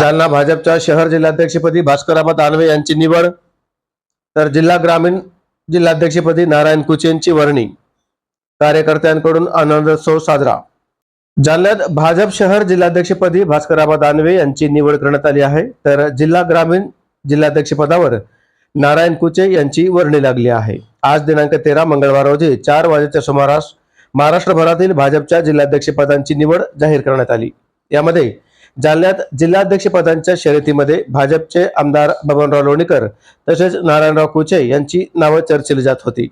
जालना भाजपच्या शहर जिल्हाध्यक्षपदी भास्कराबा दानवे यांची निवड तर जिल्हा ग्रामीण जिल्हाध्यक्षपदी नारायण कुचेंची वर्णी. कार्यकर्त्यांकडून आनंदोत्सव साजरा. जालन्यात भाजप शहर जिल्हाध्यक्षपदी भास्कराबा दानवे यांची निवड करण्यात आली आहे तर जिल्हा ग्रामीण जिल्हाध्यक्षपदावर नारायण कुचे यांची वर्णी लागली आहे. आज दिनांक तेरा मंगळवार रोजी चार वाजेच्या सुमारास महाराष्ट्रभरातील भाजपच्या जिल्हाध्यक्षपदांची निवड जाहीर करण्यात आली. यामध्ये जालन्यात जिल्हाध्यक्ष पदांच्या शर्यतीमध्ये भाजपचे आमदार बबनराव लोणीकर तसेच नारायणराव कुचे यांची नावं चर्चेली जात होती.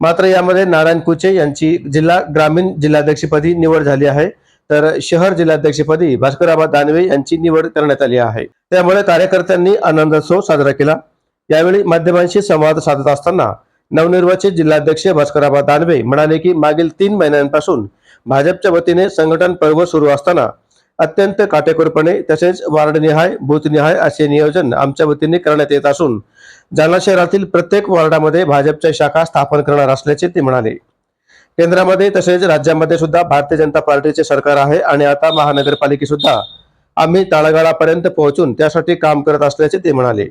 मात्र यामध्ये नारायण कुचे यांची जिल्हा ग्रामीण जिल्हाध्यक्षपदी निवड झाली आहे. तर शहर जिल्हाध्यक्षपदी भास्कराबा दानवे यांची निवड करण्यात आली आहे. त्यामुळे कार्यकर्त्यांनी आनंदोत्सव साजरा केला. यावेळी माध्यमांशी संवाद साधत असताना नवनिर्वाचित जिल्हाध्यक्ष भास्कराबा दानवे म्हणाले की मागील तीन महिन्यांपासून भाजपच्या वतीने संघटन पर्व सुरू असताना अत्यंत काटेकोरपणे तसेच वार्डनिहाय बूथनिहाय असे नियोजन आमच्या वतीने करण्यात येत असून जालना शहरातील प्रत्येक वॉर्डामध्ये भाजपच्या शाखा स्थापन करणार असल्याचे ते म्हणाले. केंद्रामध्ये तसेच राज्यामध्ये सुद्धा भारतीय जनता पार्टीचे सरकार आहे आणि आता महानगरपालिके सुद्धा आम्ही तळागाळापर्यंत पोहोचून त्यासाठी काम करत असल्याचे ते म्हणाले.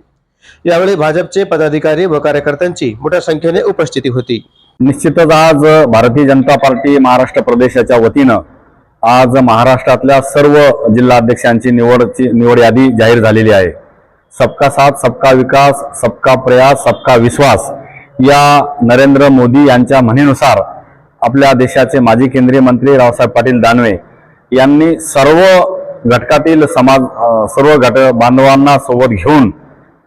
यावेळी भाजपचे पदाधिकारी व कार्यकर्त्यांची मोठ्या संख्येने उपस्थिती होती. निश्चितच आज भारतीय जनता पार्टी महाराष्ट्र प्रदेशाच्या वतीनं आज महाराष्ट्रातल्या सर्व जिल्हाध्यक्षांची निवडची निवड यादी जाहीर झालेली आहे. सबका साथ सबका विकास सबका प्रयास सबका विश्वास या नरेंद्र मोदी यांच्या म्हणीनुसार आपल्या देशाचे माजी केंद्रीय मंत्री रावसाहेब पाटील दानवे यांनी सर्व घटकातील समाज सर्व घट बांधवांना सोबत घेऊन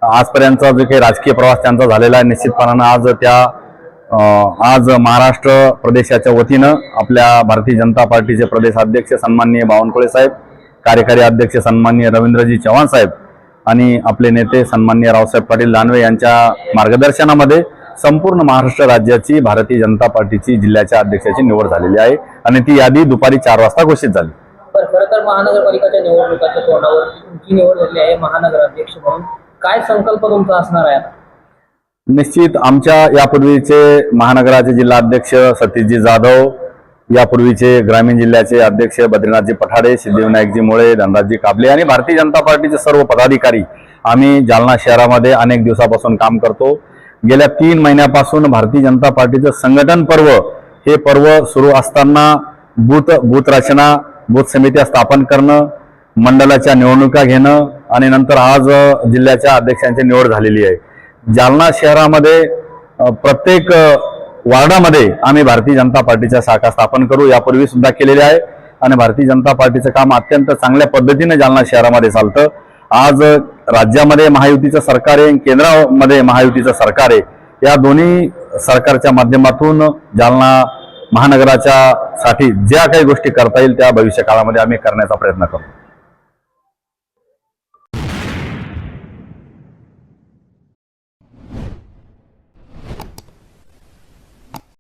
आजपर्यंतचा जो काही राजकीय प्रवास त्यांचा झालेला आहे निश्चितपणानं आज त्या आज महाराष्ट्र प्रदेशाच्या वतीनं आपल्या भारतीय जनता पार्टीचे प्रदेशाध्यक्ष सन्माननीय बावनकुळे साहेब कार्यकारी अध्यक्ष सन्माननीय रवींद्रजी चव्हाण साहेब आणि आपले नेते सन्माननीय रावसाहेब पाटील दानवे यांच्या मार्गदर्शनामध्ये संपूर्ण महाराष्ट्र राज्याची भारतीय जनता पार्टीची जिल्ह्याच्या अध्यक्षाची निवड झालेली आहे आणि ती यादी दुपारी चार वाजता घोषित झाली. खरं तर महानगरपालिकाच्या निवडणुकाच्या तोंडावर तुमची निवड झाली आहे महानगराध्यक्ष म्हणून. काय संकल्प तुमचा असणार आहे निश्चित आमच्या यापूर्वीचे महानगराचे जिल्हा अध्यक्ष सतीशजी जाधव यापूर्वीचे ग्रामीण जिल्ह्याचे अध्यक्ष बद्रीनाथजी पठाडे सिद्धिविनायकजी मुळे धनराजजी काबले आणि भारतीय जनता पार्टीचे सर्व पदाधिकारी आम्ही जालना शहरामध्ये अनेक दिवसापासून काम करतो. गेल्या तीन महिन्यापासून भारतीय जनता पार्टीचं संघटन पर्व हे पर्व सुरू असताना बूथ बूथ रचना बूथ समित्या स्थापन करणं मंडळाच्या निवडणुका घेणं आणि नंतर आज जिल्ह्याच्या अध्यक्षांची निवड झालेली आहे. जालना शहरामध्ये प्रत्येक वार्डामध्ये आम्ही भारतीय जनता पार्टीच्या शाखा स्थापन करू. यापूर्वी सुद्धा केलेले आहे. आणि भारतीय जनता पार्टीचं काम अत्यंत चांगल्या पद्धतीने जालना शहरामध्ये चालतं. आज राज्यामध्ये महायुतीचं सरकार आहे केंद्रामध्ये महायुतीचं सरकार आहे. या दोन्ही सरकारच्या माध्यमातून जालना महानगराच्या साठी ज्या काही गोष्टी करता येईल त्या भविष्य काळामध्ये आम्ही करण्याचा प्रयत्न करू.